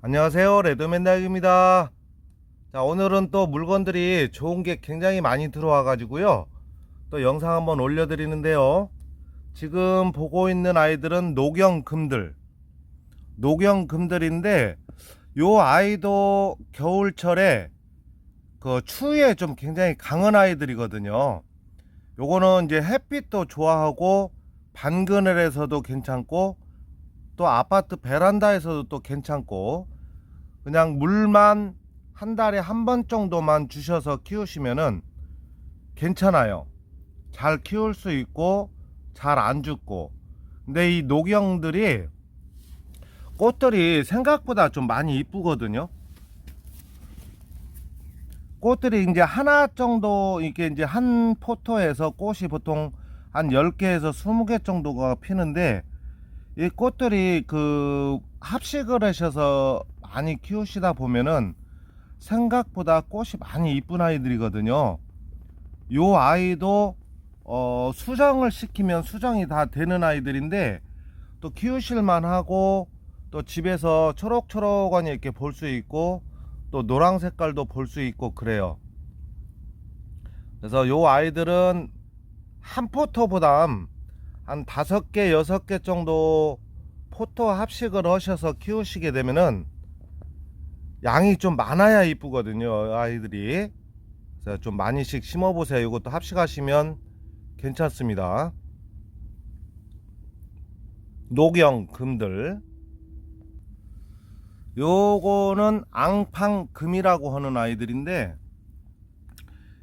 안녕하세요 레드맨달입니다. 자 오늘은 또 물건들이 좋은 게 굉장히 많이 들어와 가지고요. 또 영상 한번 올려 드리는데요. 지금 보고 있는 아이들은 녹영금들. 녹영금들인데 요 아이도 겨울철에 그 추위에 좀 굉장히 강한 아이들이거든요. 요거는 이제 햇빛도 좋아하고 반그늘에서도 괜찮고 또 아파트 베란다에서도 또 괜찮고 그냥 물만 한 달에 한 번 정도만 주셔서 키우시면은 괜찮아요. 잘 키울 수 있고 잘 안 죽고. 근데 이 녹영들이 꽃들이 생각보다 좀 많이 이쁘거든요. 꽃들이 이제 하나 정도 이게 이제 한 포토에서 꽃이 보통 한 10개에서 20개 정도가 피는데 이 꽃들이 그 합식을 하셔서 많이 키우시다 보면은 생각보다 꽃이 많이 이쁜 아이들이거든요. 요 아이도 어 수정을 시키면 수정이 다 되는 아이들인데 또 키우실만 하고 또 집에서 초록초록하니 이렇게 볼 수 있고 또 노랑 색깔도 볼 수 있고 그래요. 그래서 요 아이들은 한 포토보다 한 다섯 개, 여섯 개 정도 포토 합식을 하셔서 키우시게 되면은 양이 좀 많아야 이쁘거든요, 아이들이. 그래서 좀 많이씩 심어 보세요. 이것도 합식하시면 괜찮습니다. 녹영 금들. 요거는 앙팡금이라고 하는 아이들인데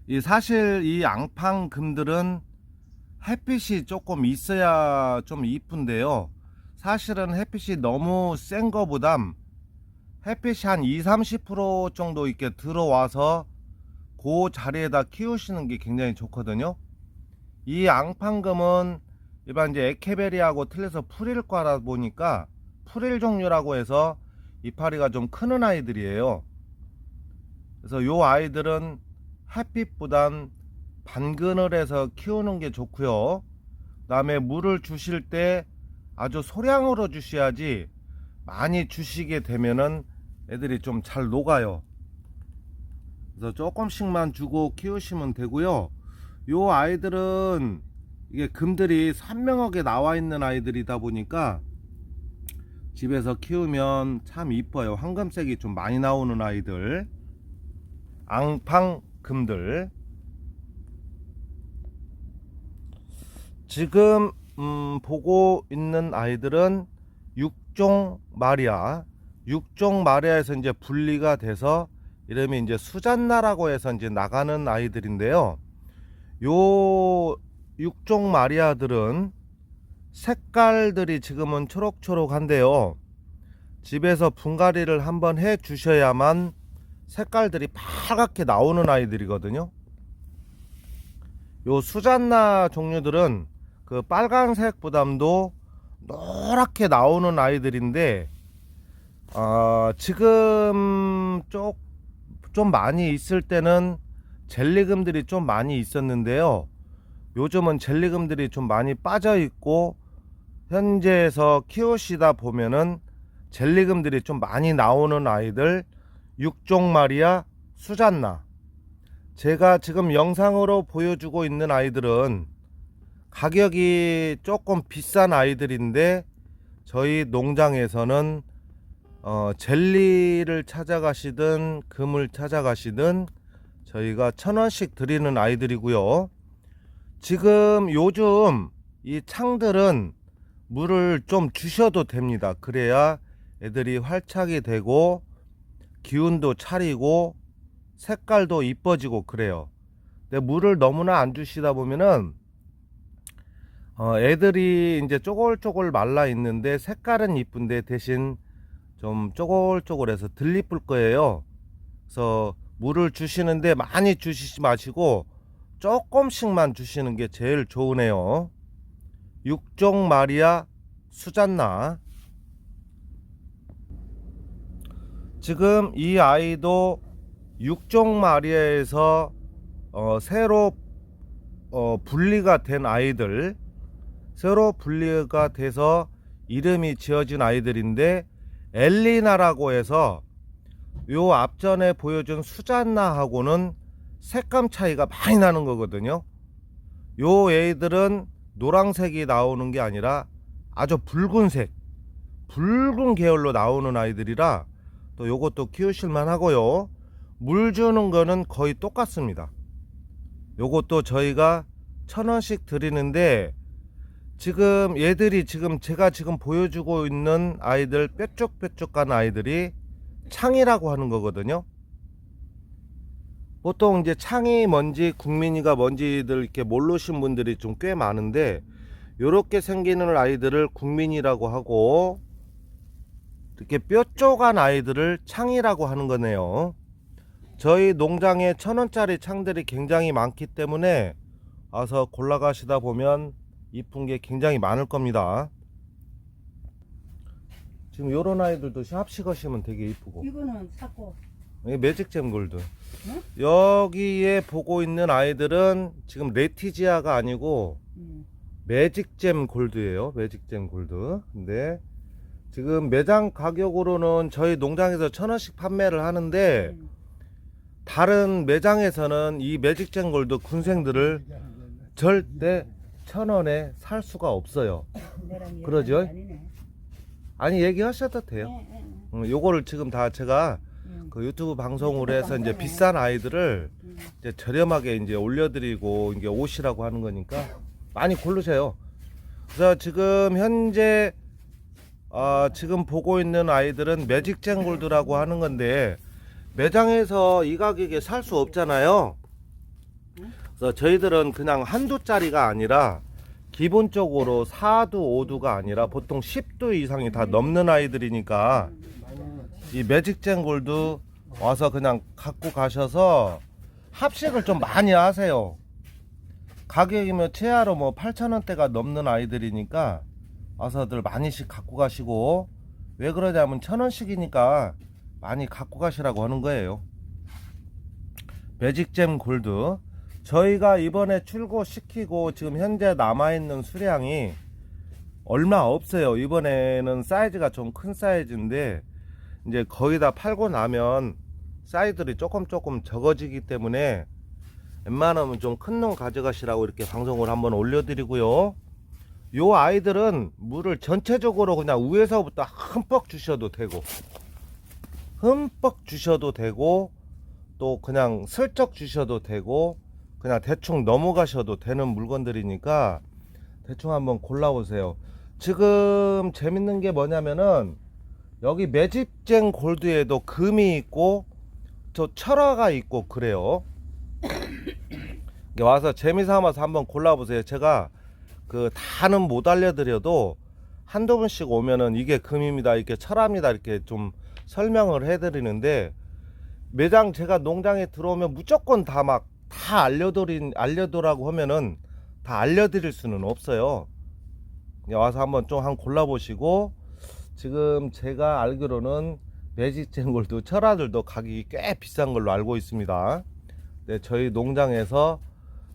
이 사실 이 앙팡금들은 햇빛이 조금 있어야 좀 이쁜데요. 사실은 햇빛이 너무 센 거보단 햇빛이 한 2, 30% 정도 이렇게 들어와서 그 자리에다 키우시는 게 굉장히 좋거든요. 이 앙팡금은 일반 이제 에케베리하고 틀려서 풀일과라 보니까 풀일 종류라고 해서 이파리가 좀 크는 아이들이에요. 그래서 요 아이들은 햇빛보단 반그늘에서 키우는 게 좋고요. 그다음에 물을 주실 때 아주 소량으로 주셔야지 많이 주시게 되면은 애들이 좀 잘 녹아요. 그래서 조금씩만 주고 키우시면 되고요. 요 아이들은 이게 금들이 선명하게 나와 있는 아이들이다 보니까 집에서 키우면 참 이뻐요. 황금색이 좀 많이 나오는 아이들. 앙팡 금들. 지금 음, 보고 있는 아이들은 육종 마리아, 육종 마리아에서 이제 분리가 돼서 이름이 이제 수잔나라고 해서 이제 나가는 아이들인데요. 요 육종 마리아들은 색깔들이 지금은 초록초록한데요. 집에서 분갈이를 한번 해 주셔야만 색깔들이 파랗게 나오는 아이들이거든요. 요 수잔나 종류들은 그 빨간색보담도 노랗게 나오는 아이들인데 어, 지금 쪽, 좀 많이 있을 때는 젤리금들이 좀 많이 있었는데요. 요즘은 젤리금들이 좀 많이 빠져 있고 현재에서 키우시다 보면은 젤리금들이 좀 많이 나오는 아이들 육종 마리아 수잔나 제가 지금 영상으로 보여주고 있는 아이들은 가격이 조금 비싼 아이들인데 저희 농장에서는 어, 젤리를 찾아가시든 금을 찾아가시든 저희가 천 원씩 드리는 아이들이고요. 지금 요즘 이 창들은 물을 좀 주셔도 됩니다. 그래야 애들이 활착이 되고 기운도 차리고 색깔도 이뻐지고 그래요. 근데 물을 너무나 안 주시다 보면은 어, 애들이 이제 쪼글쪼글 말라 있는데 색깔은 이쁜데 대신 좀 쪼글쪼글해서 들 이쁠 거예요. 그래서 물을 주시는데 많이 주시지 마시고 조금씩만 주시는 게 제일 좋으네요. 육종 마리아 수잔나 지금 이 아이도 육종 마리아에서 어, 새로 어, 분리가 된 아이들 새로 분리가 돼서 이름이 지어진 아이들인데 엘리나라고 해서 요 앞전에 보여준 수잔나하고는 색감 차이가 많이 나는 거거든요. 요 애들은 노란색이 나오는 게 아니라 아주 붉은색, 붉은 계열로 나오는 아이들이라 또 요것도 키우실만 하고요. 물 주는 거는 거의 똑같습니다. 요것도 저희가 천 원씩 드리는데 지금 얘들이 지금 제가 지금 보여주고 있는 아이들 뾰족뾰족한 아이들이 창이라고 하는 거거든요. 보통 이제 창이 뭔지 국민이가 뭔지들 이렇게 모르신 분들이 좀 꽤 많은데 요렇게 생기는 아이들을 국민이라고 하고 이렇게 뾰족한 아이들을 창이라고 하는 거네요. 저희 농장에 천 원짜리 창들이 굉장히 많기 때문에 와서 골라가시다 보면 이쁜 게 굉장히 많을 겁니다. 지금 요런 아이들도 합식하시면 되게 이쁘고 이거는 샀고 이게 매직 잼 골드 응? 여기에 보고 있는 아이들은 지금 레티지아가 아니고 음. 매직잼 골드예요 매직잼 골드 근데 지금 매장 가격으로는 저희 농장에서 천 원씩 판매를 하는데 음. 다른 매장에서는 이 매직잼 골드 군생들을 절대 천 원에 살 수가 없어요 그러죠? 아니 얘기하셔도 돼요 예, 예, 예. 음, 요거를 지금 다 제가 음. 그 유튜브 방송으로 해서 이제 비싼 아이들을 음. 이제 저렴하게 이제 올려드리고 이게 옷이라고 하는 거니까 많이 고르세요. 그래서 지금 현재 어, 지금 보고 있는 아이들은 매직젠 골드라고 하는 건데 매장에서 이 가격에 살 수 없잖아요. 그래서 저희들은 그냥 한두 짜리가 아니라 기본적으로 4두, 5두가 아니라 보통 10두 이상이 다 넘는 아이들이니까 이 매직젠 골드 와서 그냥 갖고 가셔서 합식을 좀 많이 하세요. 가격이면 최하로 뭐 8,000원대가 넘는 아이들이니까 와서들 많이씩 갖고 가시고 왜 그러냐면 1,000원씩이니까 많이 갖고 가시라고 하는 거예요. 매직잼 골드 저희가 이번에 출고시키고 지금 현재 남아있는 수량이 얼마 없어요. 이번에는 사이즈가 좀 큰 사이즈인데 이제 거의 다 팔고 나면 사이즈들이 조금 조금 적어지기 때문에 웬만하면 좀 큰 놈 가져가시라고 이렇게 방송을 한번 올려드리고요. 요 아이들은 물을 전체적으로 그냥 위에서부터 흠뻑 주셔도 되고 흠뻑 주셔도 되고 또 그냥 슬쩍 주셔도 되고 그냥 대충 넘어가셔도 되는 물건들이니까 대충 한번 골라보세요. 지금 재밌는 게 뭐냐면은 여기 매집쟁 골드에도 금이 있고 저 철화가 있고 그래요. 와서 재미삼아서 한번 골라보세요. 제가 그 다는 못 알려드려도 한두 분씩 오면은 이게 금입니다. 이게 철화입니다. 이렇게 좀 설명을 해드리는데 매장 제가 농장에 들어오면 무조건 다 막 다 알려드린 알려도라고 하면은 다 알려드릴 수는 없어요. 와서 한번 좀 한 골라보시고 지금 제가 알기로는 매직 쟁골도 철화들도 가격이 꽤 비싼 걸로 알고 있습니다. 네, 저희 농장에서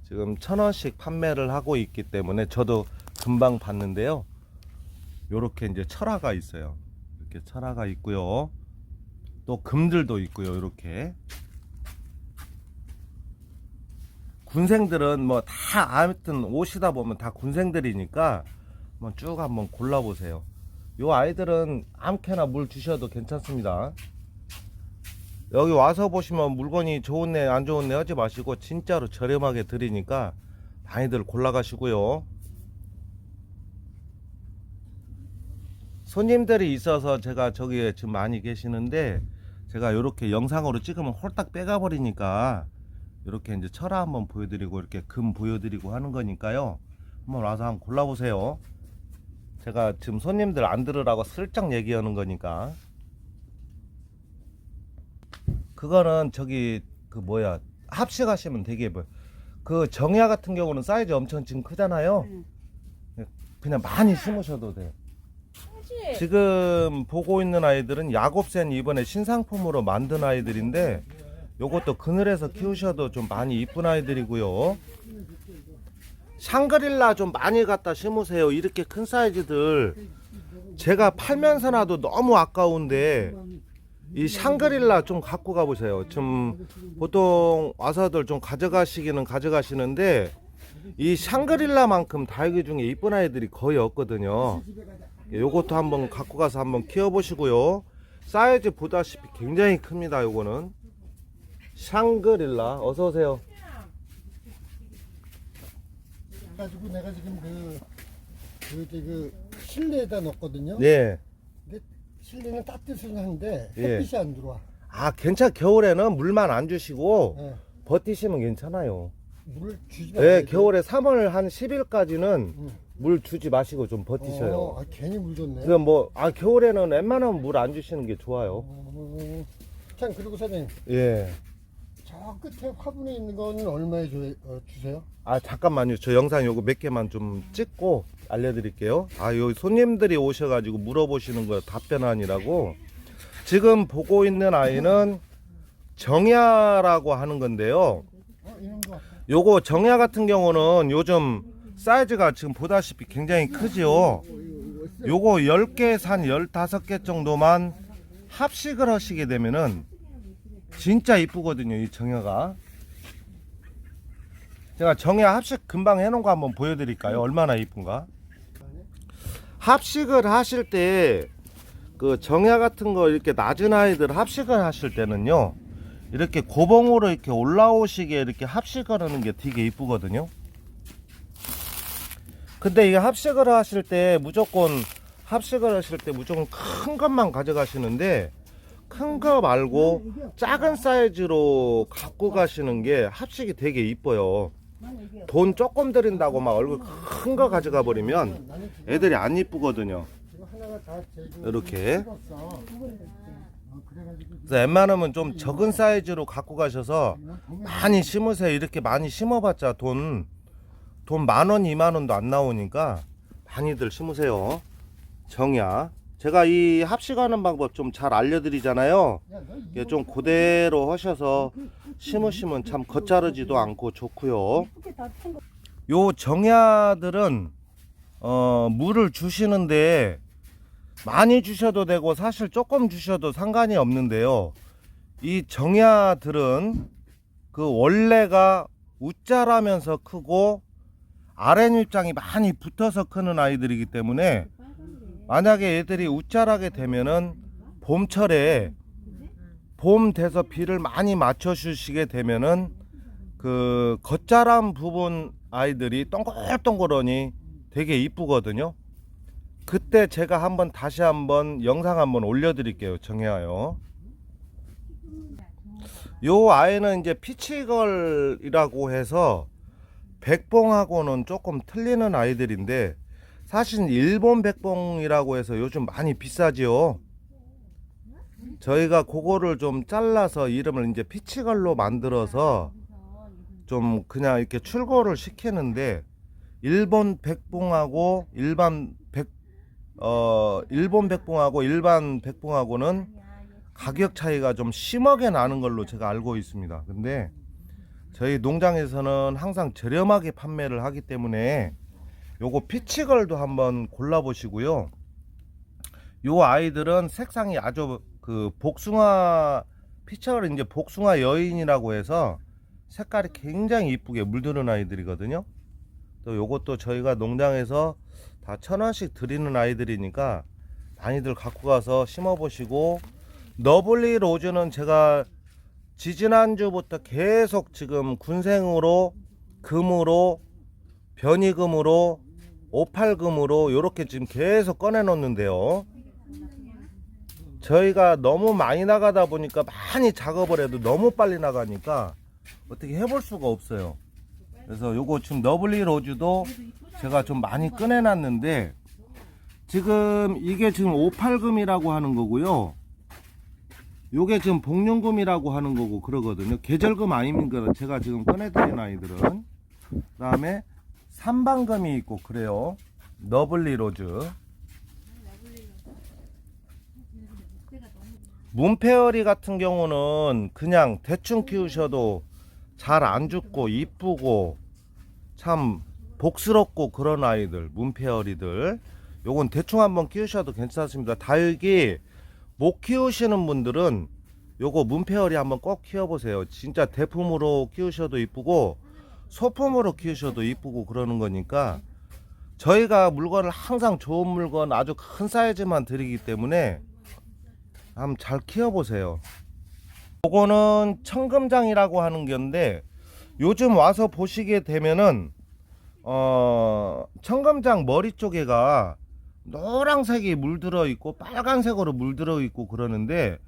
지금 천 원씩 판매를 하고 있기 때문에 저도 금방 봤는데요. 요렇게 이제 철화가 있어요. 이렇게 철화가 있고요. 또 금들도 있고요. 이렇게 군생들은 뭐 다 아무튼 오시다 보면 다 군생들이니까 한번 쭉 한번 골라보세요. 요 아이들은 아무렇게나 물 주셔도 괜찮습니다. 여기 와서 보시면 물건이 좋은네 안 좋은네 하지 마시고 진짜로 저렴하게 드리니까 많이들 골라가시고요. 손님들이 있어서 제가 저기에 지금 많이 계시는데 제가 이렇게 영상으로 찍으면 홀딱 빼가 버리니까 이렇게 이제 철화 한번 보여드리고 이렇게 금 보여드리고 하는 거니까요. 한번 와서 한번 골라보세요. 제가 지금 손님들 안 들으라고 슬쩍 얘기하는 거니까. 그거는 저기 그 뭐야 합식하시면 되게 뭐. 그 정야 같은 경우는 사이즈 엄청 지금 크잖아요. 응. 그냥 많이 심으셔도 돼. 지금 보고 있는 아이들은 야곱센 이번에 신상품으로 만든 아이들인데 요것도 그늘에서 키우셔도 좀 많이 이쁜 아이들이고요. 샹그릴라 좀 많이 갖다 심으세요. 이렇게 큰 사이즈들 제가 팔면서 나도 너무 아까운데 이 샹그릴라 좀 갖고 가보세요. 좀 보통 와서들 좀 가져가시기는 가져가시는데 이 샹그릴라만큼 다육이 중에 이쁜 아이들이 거의 없거든요. 예, 요것도 한번 갖고 가서 한번 키워보시고요. 사이즈 보다시피 굉장히 큽니다. 요거는 샹그릴라 어서 오세요. 가지고 내가 지금 그, 그, 저기 그 실내에다 넣었거든요. 네. 근데 실내는 따뜻은 한데 예. 햇빛이 안 들어와. 아 괜찮 겨울에는 물만 안 주시고 예. 버티시면 괜찮아요. 물을 주지 네, 말아야 돼. 겨울에 3월 한 10일까지는 응. 물 주지 마시고 좀 버티셔요. 어, 아, 괜히 물 줬네. 그 뭐, 아, 겨울에는 웬만하면 물 안 주시는 게 좋아요. 어, 참 그리고 사장님 예. 저 끝에 화분에 있는 거는 얼마에 줘, 어, 주세요? 아, 잠깐만요. 저 영상 요거 몇 개만 좀 찍고 알려드릴게요. 아, 여기 손님들이 오셔가지고 물어보시는 거 답변하니라고. 지금 보고 있는 아이는 정야라고 하는 건데요. 어. 요거 정야 같은 경우는 요즘 사이즈가 지금 보다시피 굉장히 크지요. 요거 10개 산 15개 정도만 합식을 하시게 되면은 진짜 이쁘거든요, 이 정야가. 제가 정야 합식 금방 해놓은 거 한번 보여드릴까요? 얼마나 이쁜가? 합식을 하실 때 그 정야 같은 거 이렇게 낮은 아이들 합식을 하실 때는요. 이렇게 고봉으로 이렇게 올라오시게 이렇게 합식을 하는 게 되게 이쁘거든요. 근데 이게 합식을 하실 때 무조건 합식을 하실 때 무조건 큰 것만 가져가시는데 큰 거 말고 작은 사이즈로 갖고 가시는 게 합식이 되게 이뻐요. 돈 조금 들인다고 막 얼굴 큰 거 가져가 버리면 애들이 안 이쁘거든요. 이렇게. 그래서 웬만하면 좀 적은 사이즈로 갖고 가셔서 많이 심으세요. 이렇게 많이 심어봤자 돈, 돈 만 원, 이만 원도 안 나오니까 많이들 심으세요. 정야. 제가 이 합식하는 방법 좀 잘 알려드리잖아요. 이게 좀 그대로 하셔서 심으시면 참 겉자르지도 않고 좋고요. 요 정야들은 어, 물을 주시는데 많이 주셔도 되고 사실 조금 주셔도 상관이 없는데요. 이 정야들은 그 원래가 우짜라면서 크고 아랫입장이 많이 붙어서 크는 아이들이기 때문에 만약에 얘들이 우짜라게 되면은 봄철에 봄 돼서 비를 많이 맞춰 주시게 되면은 그 겉자람 부분 아이들이 동글동글하니 되게 이쁘거든요. 그때 제가 한번 다시 한번 영상 한번 올려드릴게요. 정해와요. 요 아이는 이제 피치걸이라고 해서 백봉하고는 조금 틀리는 아이들인데 사실 일본 백봉이라고 해서 요즘 많이 비싸지요. 저희가 그거를 좀 잘라서 이름을 이제 피치걸로 만들어서 좀 그냥 이렇게 출고를 시키는데 일본 백봉하고 일반 백 어 일본 백봉하고 일반 백봉하고는 가격 차이가 좀 심하게 나는 걸로 제가 알고 있습니다. 근데 저희 농장에서는 항상 저렴하게 판매를 하기 때문에 요거 피치걸도 한번 골라 보시고요. 요 아이들은 색상이 아주 그 복숭아 피치걸 이제 복숭아 여인이라고 해서 색깔이 굉장히 이쁘게 물드는 아이들이거든요. 또 요것도 저희가 농장에서 다 천 원씩 드리는 아이들이니까 많이들 갖고 가서 심어 보시고 너블리 로즈는 제가 지지난주부터 계속 지금 군생으로 금으로 변이금으로 오팔금으로 이렇게 지금 계속 꺼내 놓는데요. 저희가 너무 많이 나가다 보니까 많이 작업을 해도 너무 빨리 나가니까 어떻게 해볼 수가 없어요. 그래서 요거 지금 너블리 로즈도 제가 좀 많이 꺼내놨는데 지금 이게 지금 오팔금이라고 하는 거고요. 요게 지금 복륜금이라고 하는 거고 그러거든요. 계절금 아닙니까? 제가 지금 꺼내드린 아이들은. 그 다음에 삼방금이 있고 그래요. 너블리 로즈. 문페어리 같은 경우는 그냥 대충 키우셔도 잘 안 죽고 이쁘고 참 복스럽고 그런 아이들 문페어리들 요건 대충 한번 키우셔도 괜찮습니다. 다육이 못 키우시는 분들은 요거 문페어리 한번 꼭 키워보세요. 진짜 대품으로 키우셔도 이쁘고 소품으로 키우셔도 이쁘고 그러는 거니까 저희가 물건을 항상 좋은 물건 아주 큰 사이즈만 드리기 때문에 한번 잘 키워보세요. 요거는 청금장이라고 하는 건데 요즘 와서 보시게 되면은 어 청금장 머리 쪽에가 노란색이 물들어 있고 빨간색으로 물들어 있고 그러는데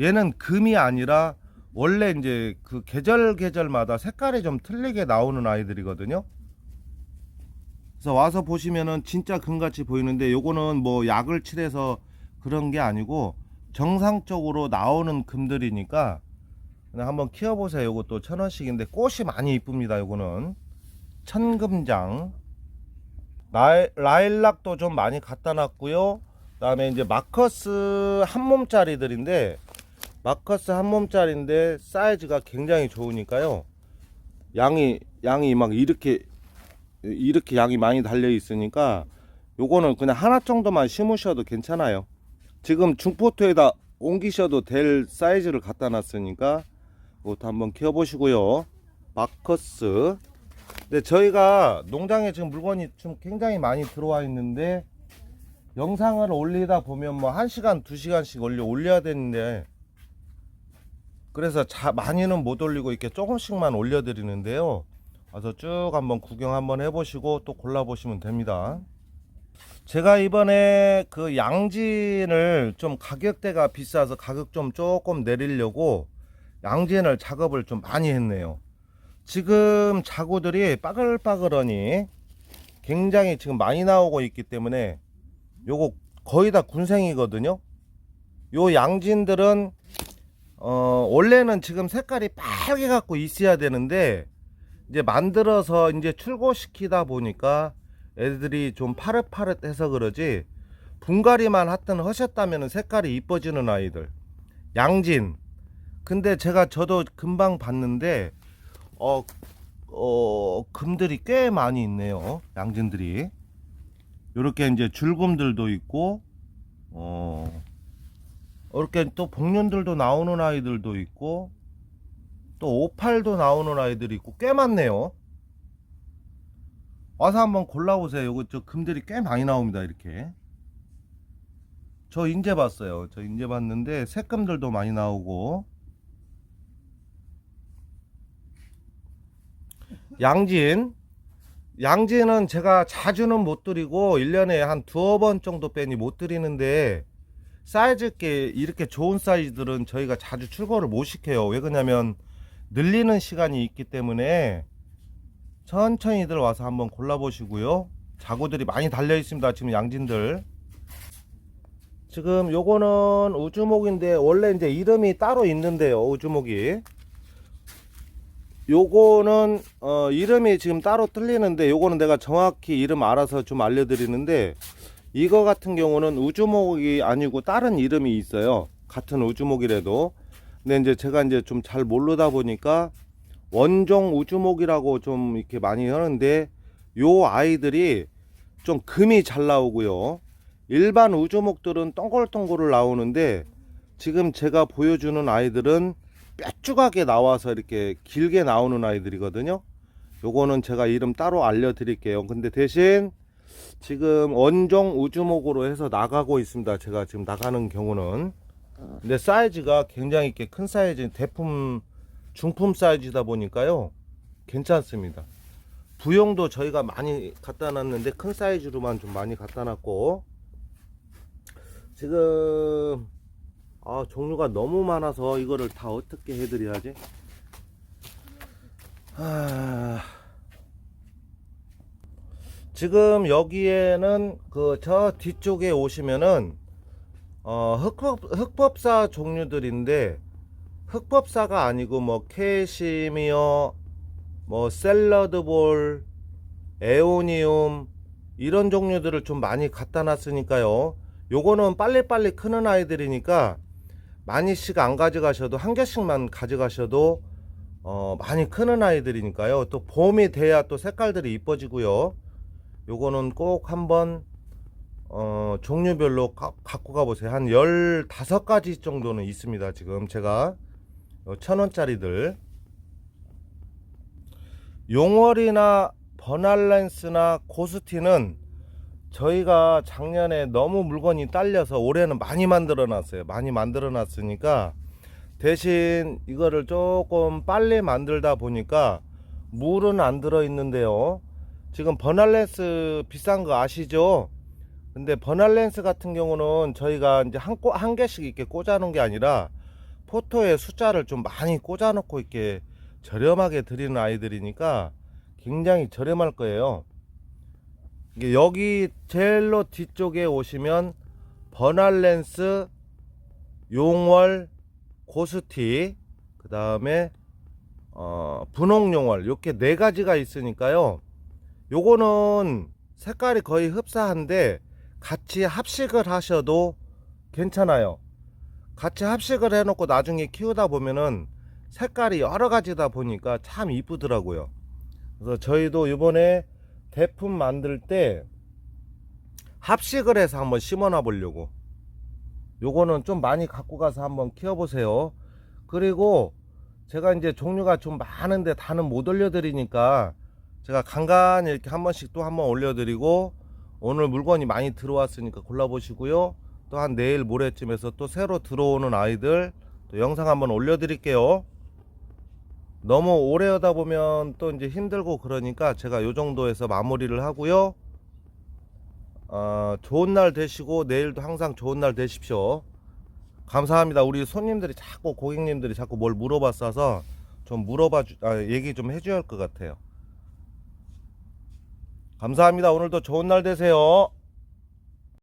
얘는 금이 아니라 원래 이제 그 계절 계절마다 색깔이 좀 틀리게 나오는 아이들이거든요. 그래서 와서 보시면은 진짜 금같이 보이는데 요거는 뭐 약을 칠해서 그런 게 아니고 정상적으로 나오는 금들이니까 한번 키워보세요. 요것도 천 원씩인데 꽃이 많이 이쁩니다. 요거는 천금장 라일, 라일락도 좀 많이 갖다 놨고요. 그다음에 이제 마커스 한 몸짜리들인데 마커스 한 몸짜리인데 사이즈가 굉장히 좋으니까요. 양이 양이 막 이렇게 이렇게 양이 많이 달려 있으니까 요거는 그냥 하나 정도만 심으셔도 괜찮아요. 지금 중포토에다 옮기셔도 될 사이즈를 갖다 놨으니까 이것도 한번 키워보시고요. 마커스. 근데 저희가 농장에 지금 물건이 좀 굉장히 많이 들어와 있는데 영상을 올리다 보면 뭐 1시간, 2시간씩 올려 올려야 되는데 그래서 자, 많이는 못 올리고 이렇게 조금씩만 올려드리는데요. 와서 쭉 한번 구경 한번 해보시고 또 골라보시면 됩니다. 제가 이번에 그 양진을 좀 가격대가 비싸서 가격 좀 조금 내리려고 양진을 작업을 좀 많이 했네요. 지금 자구들이 빠글빠글하니 굉장히 지금 많이 나오고 있기 때문에 요거 거의 다 군생이거든요. 요 양진들은 어 원래는 지금 색깔이 빨개 갖고 있어야 되는데 이제 만들어서 이제 출고시키다 보니까 애들이 좀 파릇파릇해서 그러지 분갈이만 하여튼 하셨다면 색깔이 이뻐지는 아이들. 양진. 근데 제가 저도 금방 봤는데 어, 어 금들이 꽤 많이 있네요 양진들이. 요렇게 이제 줄금들도 있고 어 이렇게 또 복륜들도 나오는 아이들도 있고 또 오팔도 나오는 아이들이 있고 꽤 많네요. 와서 한번 골라보세요. 요거 저 금들이 꽤 많이 나옵니다. 이렇게. 저 인제 봤어요. 저 인제 봤는데 색금들도 많이 나오고 양진 양진은 제가 자주는 못 드리고 1년에 한 두어 번 정도 빼니 못 드리는데 사이즈 게 이렇게 좋은 사이즈들은 저희가 자주 출고를 못 시켜요. 왜 그러냐면 늘리는 시간이 있기 때문에 천천히들 와서 한번 골라보시고요. 자구들이 많이 달려 있습니다. 지금 양진들. 지금 요거는 우주목인데 원래 이제 이름이 따로 있는데요. 우주목이. 요거는 어 이름이 지금 따로 틀리는데 요거는 내가 정확히 이름 알아서 좀 알려드리는데 이거 같은 경우는 우주목이 아니고 다른 이름이 있어요. 같은 우주목이라도. 근데 이제 제가 이제 좀 잘 모르다 보니까 원종 우주목이라고 좀 이렇게 많이 하는데 요 아이들이 좀 금이 잘 나오고요. 일반 우주목들은 동글동글 나오는데 지금 제가 보여주는 아이들은 뾰족하게 나와서 이렇게 길게 나오는 아이들이거든요. 요거는 제가 이름 따로 알려드릴게요. 근데 대신 지금 원종 우주목으로 해서 나가고 있습니다. 제가 지금 나가는 경우는. 근데 사이즈가 굉장히 이렇게 큰 사이즈, 대품, 중품 사이즈다 보니까요. 괜찮습니다. 부용도 저희가 많이 갖다 놨는데 큰 사이즈로만 좀 많이 갖다 놨고. 지금, 아, 종류가 너무 많아서 이거를 다 어떻게 해드려야지? 아... 지금 여기에는 그 저 뒤쪽에 오시면은 어 흑법 흑법사 종류들인데 흑법사가 아니고 뭐 캐시미어 뭐 샐러드볼 에오니움 이런 종류들을 좀 많이 갖다 놨으니까요. 요거는 빨리빨리 크는 아이들이니까 많이씩 안 가져가셔도 한 개씩만 가져가셔도 어 많이 크는 아이들이니까요. 또 봄이 돼야 또 색깔들이 이뻐지고요 요거는 꼭 한번 어, 종류별로 가, 갖고 가보세요. 한 15가지 정도는 있습니다. 지금 제가 어, 천 원짜리들 용월이나 버날렌스나 고스티는 저희가 작년에 너무 물건이 딸려서 올해는 많이 만들어 놨어요. 많이 만들어 놨으니까 대신 이거를 조금 빨리 만들다 보니까 물은 안 들어 있는데요. 지금 버날렌스 비싼 거 아시죠? 근데 버날렌스 같은 경우는 저희가 이제 한, 꼬- 한 개씩 이렇게 꽂아 놓은 게 아니라 포토에 숫자를 좀 많이 꽂아 놓고 이렇게 저렴하게 드리는 아이들이니까 굉장히 저렴할 거예요. 여기 제일로 뒤쪽에 오시면 버날렌스, 용월, 고스티, 그 다음에 어, 분홍 용월 이렇게 네 가지가 있으니까요. 요거는 색깔이 거의 흡사한데 같이 합식을 하셔도 괜찮아요. 같이 합식을 해놓고 나중에 키우다 보면은 색깔이 여러 가지다 보니까 참 이쁘더라고요. 그래서 저희도 이번에 대품 만들 때 합식을 해서 한번 심어놔 보려고. 요거는 좀 많이 갖고 가서 한번 키워보세요. 그리고 제가 이제 종류가 좀 많은데 다는 못 올려드리니까 제가 간간히 이렇게 한 번씩 또 한 번 올려드리고 오늘 물건이 많이 들어왔으니까 골라보시고요. 또한 내일 모레쯤에서 또 새로 들어오는 아이들 또 영상 한번 올려드릴게요. 너무 오래 하다 보면 또 이제 힘들고 그러니까 제가 요 정도에서 마무리를 하고요. 어, 좋은 날 되시고 내일도 항상 좋은 날 되십시오. 감사합니다. 우리 손님들이 자꾸 고객님들이 자꾸 뭘 물어봤어서 좀 물어봐 주, 아, 얘기 좀 해줘야 할 것 같아요. 감사합니다. 오늘도 좋은 날 되세요.